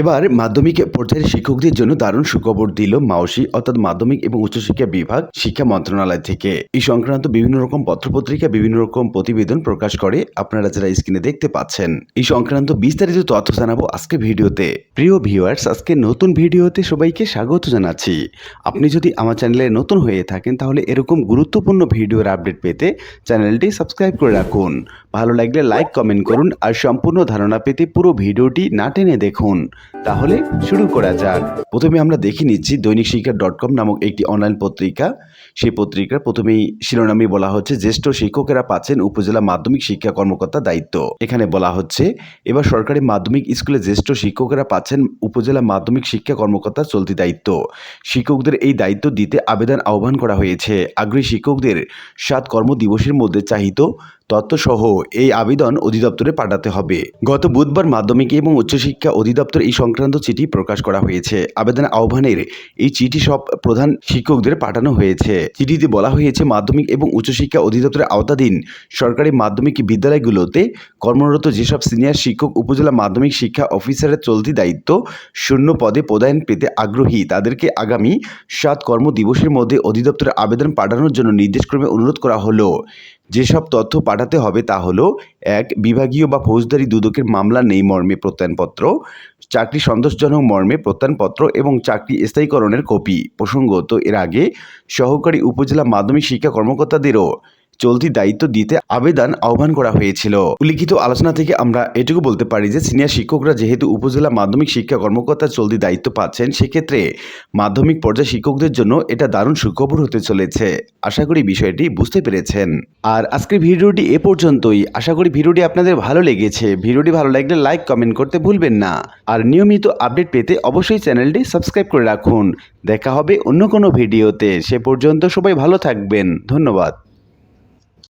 এবার মাধ্যমিক পর্যায়ের শিক্ষকদের জন্য দারুণ সুখবর দিল মাওসি অর্থাৎ মাধ্যমিক এবং উচ্চশিক্ষা বিভাগ শিক্ষা মন্ত্রণালয় থেকে। এই সংক্রান্ত বিভিন্ন রকম পত্রপত্রিকা, বিভিন্ন রকম প্রতিবেদন প্রকাশ করে আপনারা যারা স্ক্রিনে দেখতে পাচ্ছেন। এই সংক্রান্ত বিস্তারিত তথ্য জানাব আজকে ভিডিওতে। প্রিয় ভিউয়ার্স আজকে নতুন ভিডিওতে সবাইকে স্বাগত জানাচ্ছি। আপনি যদি আমার চ্যানেলে নতুন হয়ে থাকেন, তাহলে এরকম গুরুত্বপূর্ণ ভিডিওর আপডেট পেতে চ্যানেলটি সাবস্ক্রাইব করে রাখুন। ভালো লাগলে লাইক কমেন্ট করুন আর সম্পূর্ণ ধারণা পেতে পুরো ভিডিওটি না টেনে দেখুন। তাহলে শুরু করা যাক। প্রথমে আমরা দেখে নিচ্ছি দৈনিক শিক্ষা ডট কম নামক একটি অনলাইন পত্রিকা। সেই পত্রিকার প্রথমেই শিরোনামে বলা হচ্ছে, জ্যেষ্ঠ শিক্ষকেরা পাচ্ছেন উপজেলা মাধ্যমিক শিক্ষা কর্মকর্তা দায়িত্ব। এখানে বলা হচ্ছে, এবার সরকারি মাধ্যমিক স্কুলে জ্যেষ্ঠ শিক্ষকেরা পাচ্ছেন উপজেলা মাধ্যমিক শিক্ষা কর্মকর্তা চলতি দায়িত্ব। শিক্ষকদের এই দায়িত্ব দিতে আবেদন আহ্বান করা হয়েছে। আগ্রহী শিক্ষকদের সাত কর্মদিবসের মধ্যে চাহিত তথ্যসহ এই আবেদন অধিদপ্তরে পাঠাতে হবে। গত বুধবার মাধ্যমিক এবং উচ্চশিক্ষা অধিদপ্তর এই সংক্রান্ত চিঠি প্রকাশ করা হয়েছে। আবেদন আহ্বানের এই চিঠি সব প্রধান শিক্ষকদের পাঠানো হয়েছে। চিঠিতে বলা হয়েছে, মাধ্যমিক এবং উচ্চশিক্ষা অধিদপ্তরের আওতাধীন সরকারি মাধ্যমিক বিদ্যালয়গুলোতে কর্মরত যেসব সিনিয়র শিক্ষক, উপজেলা মাধ্যমিক শিক্ষা অফিসারের চলতি দায়িত্ব শূন্য পদে পদায়ন পেতে আগ্রহী, তাদেরকে আগামী সাত কর্মদিবসের মধ্যে অধিদপ্তরে আবেদন পাঠানোর জন্য নির্দেশক্রমে অনুরোধ করা হলো। যেসব তথ্য পাঠাতে হবে তা হলো, এক, বিভাগীয় বা ফৌজদারি দুদকের মামলা নেই মর্মে প্রত্যয়নপত্র, চাকরি সন্তোষজনক মর্মে প্রত্যয়নপত্র এবং চাকরি স্থায়ীকরণের কপি। প্রসঙ্গত, এর আগে সহকারী উপজেলা মাধ্যমিক শিক্ষা কর্মকর্তাদেরও চলতি দায়িত্ব দিতে আবেদন আহ্বান করা হয়েছিল। উল্লিখিত আলোচনা থেকে আমরা এটুকু বলতে পারি যে, সিনিয়র শিক্ষকরা যেহেতু উপজেলা মাধ্যমিক শিক্ষা কর্মকর্তা চলতি দায়িত্ব পাচ্ছেন, সেক্ষেত্রে মাধ্যমিক পর্যায়ে শিক্ষকদের জন্য এটা দারুণ সুখবর হতে চলেছে। আশা করি বিষয়টি বুঝতে পেরেছেন। আর আজকের ভিডিওটি এ পর্যন্তই। আশা করি ভিডিওটি আপনাদের ভালো লেগেছে। ভিডিওটি ভালো লাগলে লাইক, কমেন্ট করতে ভুলবেন না। আর নিয়মিত আপডেট পেতে অবশ্যই চ্যানেলটি সাবস্ক্রাইব করে রাখুন। দেখা হবে অন্য কোনো ভিডিওতে। সে পর্যন্ত সবাই ভালো থাকবেন। ধন্যবাদ।